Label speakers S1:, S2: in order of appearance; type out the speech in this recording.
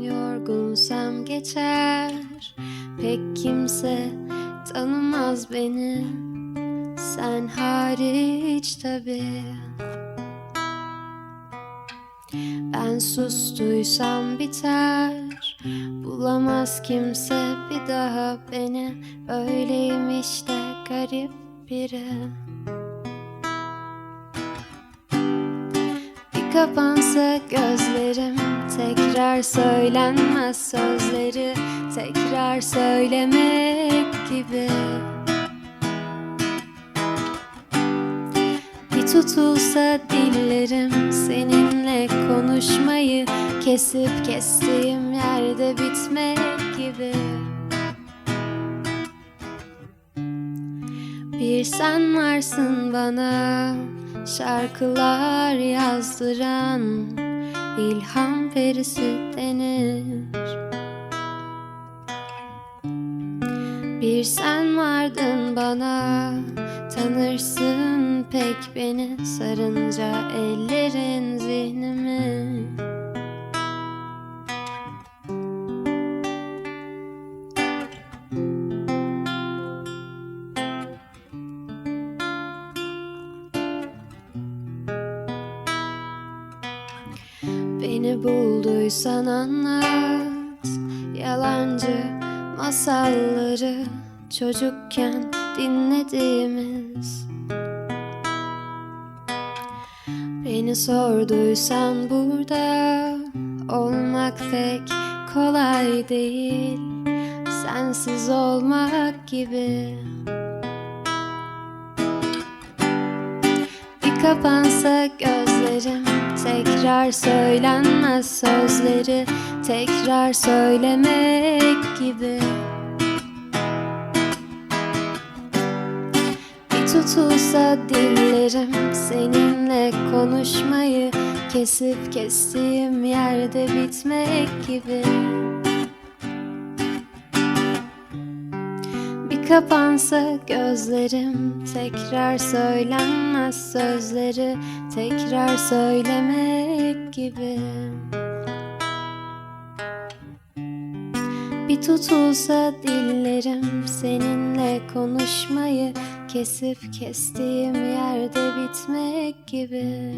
S1: yorgunsam geçer. Pek kimse tanımaz beni. Sen hariç tabii. Ben sustuysam biter. Bulamaz kimse bir daha beni. Öyleyim işte garip biri kapansa gözlerim Tekrar söylenmez sözleri Tekrar söylemek gibi. Bir tutulsa dillerim seninle konuşmayı Kesip kestiğim yerde bitmek gibi. Bir sen varsın bana şarkılar yazdıran ilham perisi denir. Bir sen vardın bana Tanırsın pek beni. Sarınca ellerin Beni bulduysan anlat. Yalancı masalları Çocukken dinlediğimiz. Beni sorduysan burada Olmak pek kolay değil. Sensiz olmak gibi kapansa gözlerim Tekrar söylenmez sözleri Tekrar söylemek gibi. Bir tutulsa dillerim Seninle konuşmayı Kesip kestiğim yerde bitmek gibi kapansa gözlerim Tekrar söylenmez sözleri Tekrar söylemek gibi. Bir tutulsa dillerim Seninle konuşmayı Kesip kestiğim yerde bitmek gibi